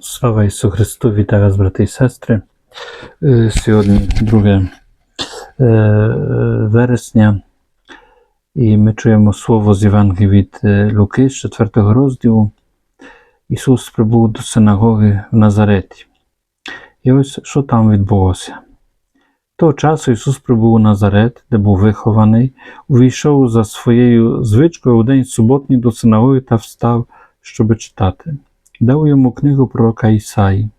Слава Ісусу Христу, вітаю вас, брати і сестри. Е, Сьогодні 2 е, вересня, і ми чуємо слово з Євангелії від е, Луки з 4 розділу. Ісус прибув до синагоги в Назареті. І ось що там відбулося. Того часу Ісус прибув у Назарет, де був вихований, увійшов за своєю звичкою у день суботній до синагоги та встав, щоби читати дав йому книгу пророка Ісаї.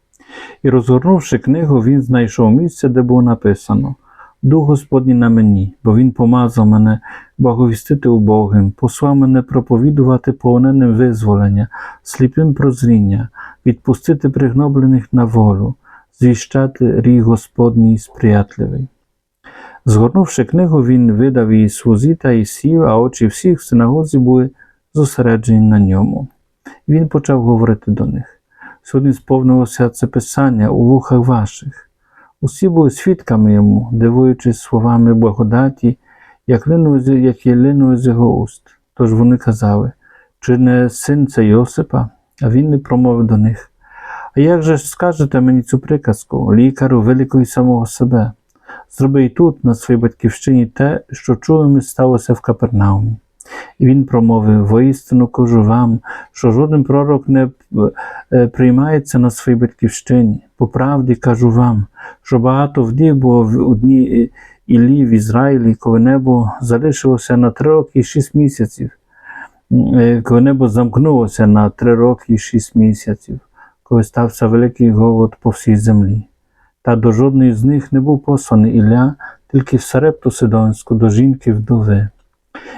І, розгорнувши книгу, він знайшов місце, де було написано Дух Господній на мені, бо Він помазав мене благовістити убогим, послав мене проповідувати полоненим визволення, сліпим прозріння, відпустити пригноблених на волю, звіщати рій Господній сприятливий. Згорнувши книгу, він видав її слузі та й сів, а очі всіх в синагозі були зосереджені на ньому. Він почав говорити до них. Сьогодні сповнилося це писання у вухах ваших. Усі були свідками йому, дивуючись словами благодаті, як линули, які линули з його уст. Тож вони казали, чи не син це Йосипа? А він не промовив до них. А як же ж скажете мені цю приказку, лікарю великої самого себе? Зроби і тут, на своїй батьківщині, те, що чуємо сталося в Капернаумі. І він промовив: воістину кажу вам, що жоден пророк не е, приймається на своїй батьківщині. По правді кажу вам, що багато вдів було в одній Іллі в Ізраїлі, коли небо залишилося на три роки і шість місяців, е, коли небо замкнулося на три роки і шість місяців, коли стався великий голод по всій землі. Та до жодної з них не був посланий Ілля, тільки в Сарепту Сидонську до жінки вдови.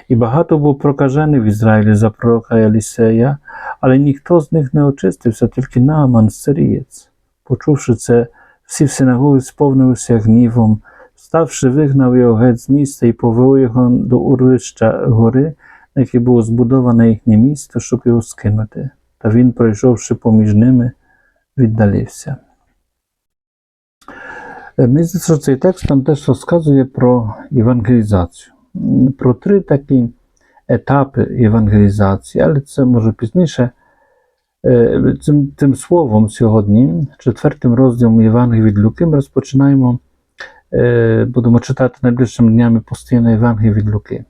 І багато було прокажених в Ізраїлі за пророка Елісея, але ніхто з них не очистився, тільки Нааман сирієць. Почувши це, всі в синагогі сповнилися гнівом, вставши, вигнав його геть з міста і повели його до урвища гори, на якій було збудоване їхнє місто, щоб його скинути. Та він, пройшовши поміж ними, віддалився. Е, Мені здається, що цей текст нам теж розказує про евангелізацію про три такі етапи евангелізації, але це може пізніше. Е, Цим, цим словом сьогодні, четвертим розділом Євангелії від Луки, ми розпочинаємо, е, будемо читати найближчими днями постійно Євангелії від Луки.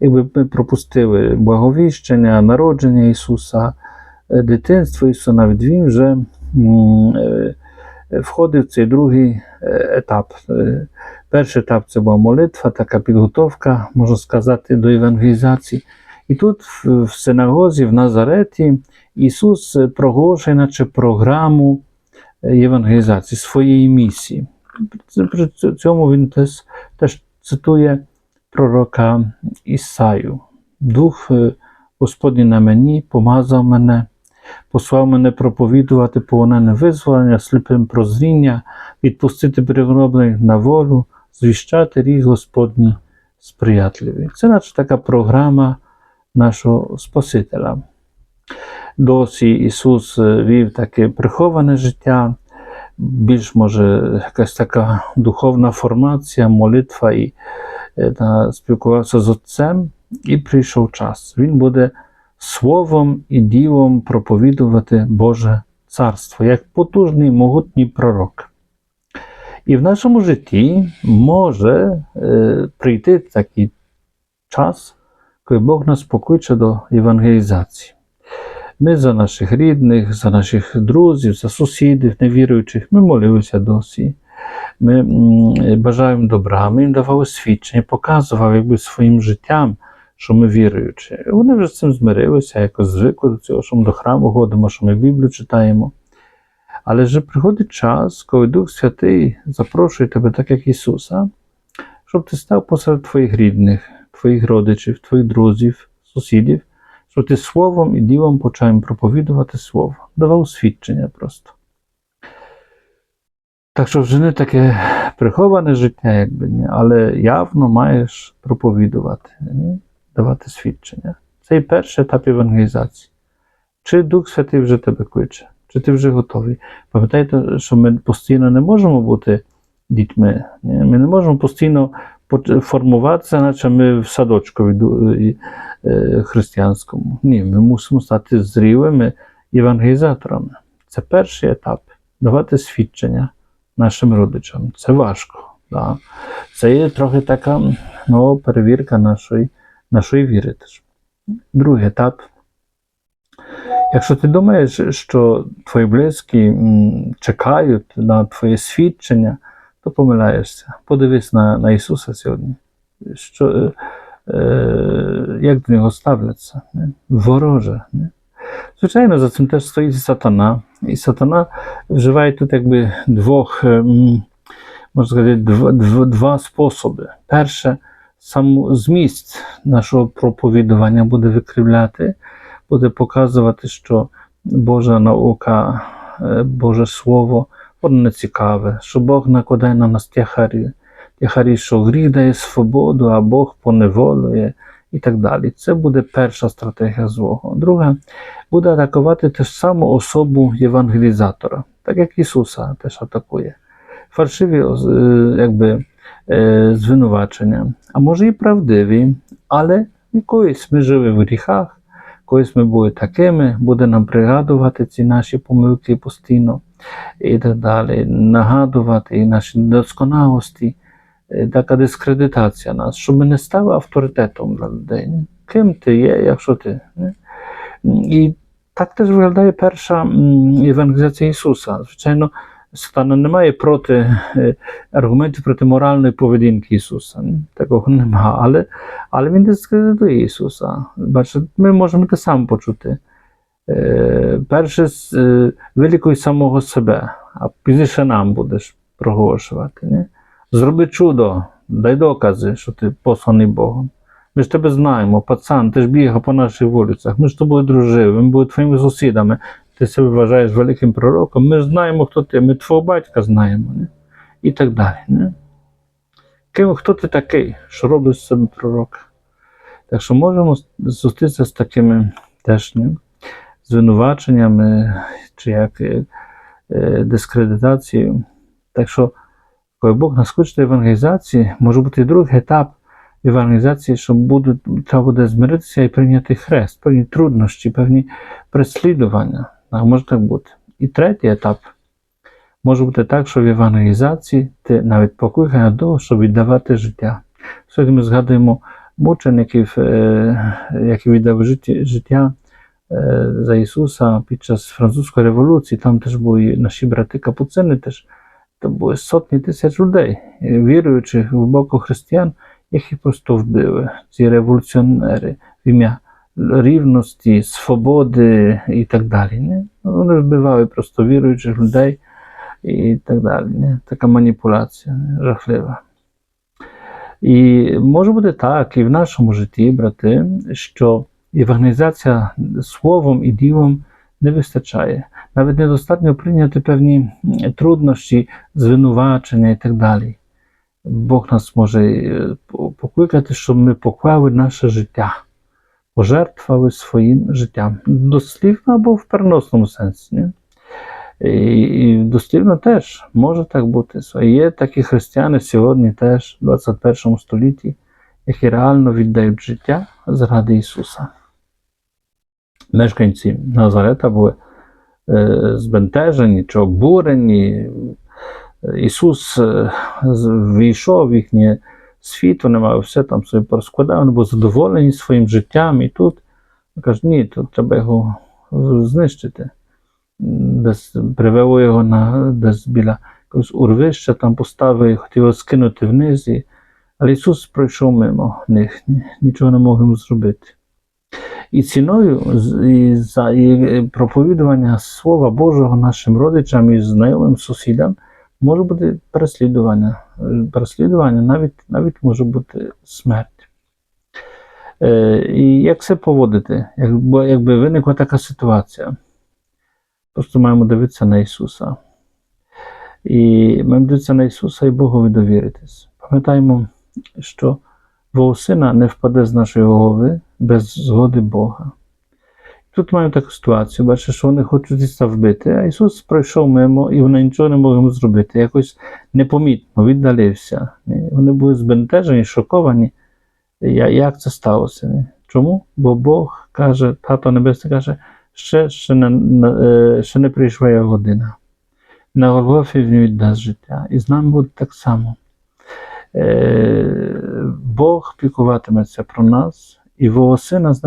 Якби ми пропустили благовіщення, народження Ісуса, е, дитинство Ісуса, навіть Він вже входив в цей другий е, етап. Е, Перший етап це була молитва, така підготовка, можна сказати, до евангелізації. І тут, в, синагозі, в Назареті, Ісус е, проголошує, наче програму е, євангелізації, своєї місії. При- цьому він теж, теж цитує пророка Ісаю. Дух е, Господній на мені помазав мене, послав мене проповідувати полонене визволення, сліпим прозріння, відпустити пригроблених на волю, звіщати рік Господній сприятливий. Це наче така програма нашого Спасителя. Досі Ісус е, вів таке приховане життя, більш може якась така духовна формація, молитва і е, та, спілкувався з Отцем, і прийшов час. Він буде словом і ділом проповідувати Боже Царство, як потужний могутній пророк. І в нашому житті може е, прийти такий час, коли Бог нас покличе до евангелізації. Ми за наших рідних, за наших друзів, за сусідів, невіруючих, ми молилися досі. Ми бажаємо добра, ми їм давали свідчення, показували якби своїм життям, що ми віруючі. Вони вже з цим змирилися, якось звикли до цього, що ми до храму ходимо, що ми Біблію читаємо. Але вже приходить час, коли Дух Святий запрошує тебе, так як Ісуса, щоб ти став посеред твоїх рідних, твоїх родичів, твоїх друзів, сусідів, щоб ти словом і ділом почав проповідувати Слово, давав свідчення просто. Так що вже не таке приховане життя, якби але явно маєш проповідувати? Давати свідчення. Це перший етап евангелізації. Чи Дух Святий вже тебе кличе, чи ти вже готовий? Пам'ятайте, що ми постійно не можемо бути дітьми. Ми не можемо постійно формуватися, наче ми в садочку е, християнському. Ні, ми мусимо стати зрілими евангелізаторами. Це перший етап давати свідчення нашим родичам. Це важко. Да? Це є трохи така ну, перевірка нашої, нашої віри. Теж. Другий етап. Якщо ти думаєш, що твої близькі м, чекають на твоє свідчення, то помиляєшся. Подивись на, на Ісуса сьогодні. Що, е, е, як до нього ставляться? Не? Вороже. Не? Звичайно, за цим теж стоїть сатана. І сатана вживає тут якби двох, ем, можна сказати, два, два, два способи. Перше, сам зміст нашого проповідування буде викривляти, буде показувати, що Божа наука, е, Боже Слово, воно не цікаве, що Бог накладає на нас тяхарі. Тяхарі, що гріх дає свободу, а Бог поневолює і так далі. Це буде перша стратегія злого. Друга буде атакувати ту ж саму особу євангелізатора, так як Ісуса теж атакує. Фальшиві е, якби, звинувачення, а може і правдиві, але і колись ми жили в гріхах, колись ми були такими, буде нам пригадувати ці наші помилки постійно і так далі, нагадувати наші досконалості, Е, така дискредитація нас, щоб ми не стали авторитетом для людей. Ким ти є, якщо ти. не? І так теж виглядає перша евангелізація Ісуса. Звичайно, Сатана не має проти е, аргументів проти моральної поведінки Ісуса. Такого нема. Але, але Він дискредитує Ісуса. Бачите, ми можемо те саме почути. Е, Перше, е, вилікуй самого себе, а пізніше нам будеш проголошувати. Ні? Зроби чудо, дай докази, що ти посланий Богом. Ми ж тебе знаємо, пацан, ти ж бігав по наших вулицях, ми ж тобою дружили, ми були твоїми сусідами, ти себе вважаєш великим пророком, ми знаємо, хто ти, ми твого батька знаємо. Не? І так далі. Не? Ким, хто ти такий, що робиш з себе пророка? Так що можемо зустрітися з такими теж не? звинуваченнями чи як е, е, дискредитацією. Так що, коли Бог нас кличе до евангелізації, може бути другий етап евангелізації, що будуть, треба буде змиритися і прийняти хрест, певні труднощі, певні переслідування. Може так бути. І третій етап може бути так, що в евангелізації ти навіть покликаний до того, щоб віддавати життя. Сьогодні ми згадуємо мучеників, е, які віддали життя, е, за Ісуса під час французької революції. Там теж були наші брати капуцини, теж то були сотні тисяч людей, е, віруючих глибоко християн, яких просто вбили. Ці революціонери в ім'я рівності, свободи і так далі. Не? Вони вбивали просто віруючих людей і так далі. Не? Така маніпуляція не? жахлива. І може бути так, і в нашому житті, брати, що евангелізація словом і ділом не вистачає. Навіть недостатньо прийняти певні труднощі, звинувачення і так далі. Бог нас може е, покликати, щоб ми поклали наше життя, пожертвували своїм життям. Дослівно або в переносному сенсі. Ні? І, дослівно теж може так бути. Є такі християни сьогодні теж, в 21 столітті, які реально віддають життя заради Ісуса. Мешканці Назарета були е, збентежені чи обурені. Ісус е, війшов в їхнє світ, вони мали все там собі порозкладали, вони були задоволені своїм життям. І тут каже, ні, тут треба його знищити. Десь привело його на десь біля якогось урвища, там поставив хотів його скинути вниз. І... Але Ісус пройшов мимо них, нічого не мог йому зробити. І ціною і за і проповідування Слова Божого нашим родичам і знайомим сусідам може бути переслідування. Переслідування навіть навіть може бути смерть. Е, І як це поводити? Якби, якби виникла така ситуація, просто маємо дивитися на Ісуса. І маємо дивитися на Ісуса і Богові довіритись. Пам'ятаємо, що волосина не впаде з нашої голови без згоди Бога. Тут маємо таку ситуацію, бачиш, що вони хочуть Ісуса вбити, а Ісус пройшов мимо і вони нічого не могли зробити. Якось непомітно віддалився. Вони були збентежені, шоковані. Як це сталося? Чому? Бо Бог каже, Тато Небесний каже, ще, ще, не, е, ще не прийшла його година. На Голгофі він віддасть життя. І з нами буде так само. Е, Бог пікуватиметься про нас, і волосина з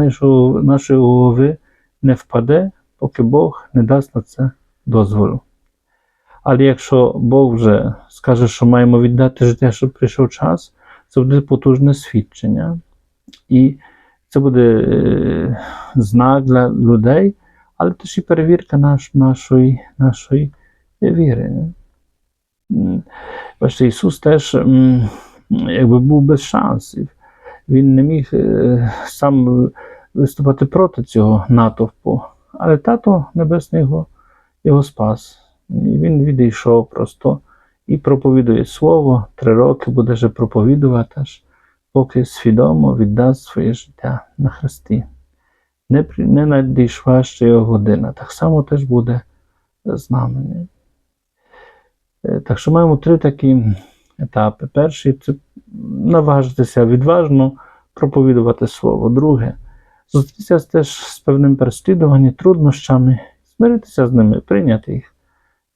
нашої голови не впаде, поки Бог не дасть на це дозволу. Але якщо Бог вже скаже, що маємо віддати життя, щоб прийшов час, це буде потужне свідчення. І це буде е, знак для людей, але теж і перевірка наш, нашої, нашої віри. Бачите, Ісус теж якби був без шансів. Він не міг е, сам виступати проти цього натовпу, але тато Небесний його, його спас. І він відійшов просто і проповідує слово. Три роки буде вже проповідувати, аж поки свідомо віддасть своє життя на Христі. Не, не надійшла ще його година. Так само теж буде з нами. Е, Так що маємо три такі етапи. Перший це наважитися відважно проповідувати слово. Друге, зустрітися теж з певним переслідуванням, труднощами, змиритися з ними, прийняти їх.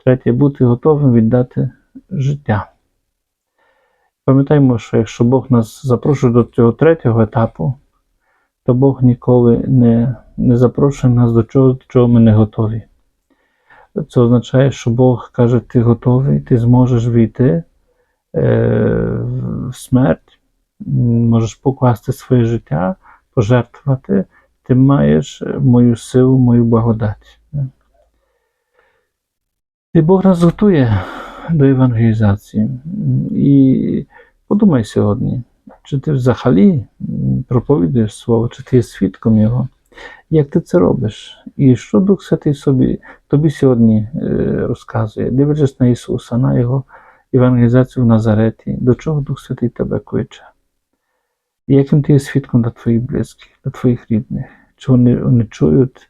Третє, бути готовим віддати життя. Пам'ятаємо, що якщо Бог нас запрошує до цього третього етапу, то Бог ніколи не, не запрошує нас до чого, до чого ми не готові. Це означає, що Бог каже, ти готовий, ти зможеш війти е, в смерть, можеш покласти своє життя, пожертвувати, ти маєш е, мою силу, мою благодать. І Бог нас готує до евангелізації. І подумай сьогодні, чи ти взагалі проповідуєш слово, чи ти є свідком його, як ти це робиш? І що Дух Святий собі, тобі сьогодні е, розказує, дивлячись на Ісуса, на Його евангелізацію в Назареті, до чого Дух Святий тебе кличе? Яким ти є свідком для твоїх близьких, для твоїх рідних? Чи вони, вони чують,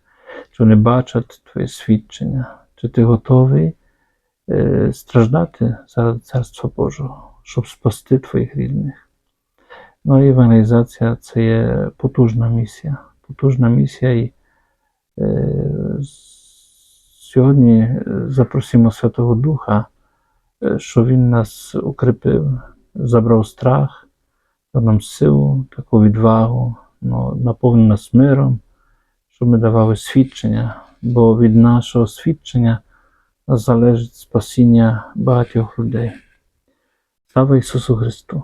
чи вони бачать твоє свідчення? Чи ти готовий е, страждати заради Царства Божого, щоб спасти твоїх рідних? Ну, і евангелізація це є потужна місія. Потужна місія. І е, сьогодні е, запросимо Святого Духа, е, щоб Він нас укріпив, забрав страх, нам силу, таку відвагу, ну, наповнив нас миром, щоб ми давали свідчення, бо від нашого свідчення залежить спасіння багатьох людей. Слава Ісусу Христу!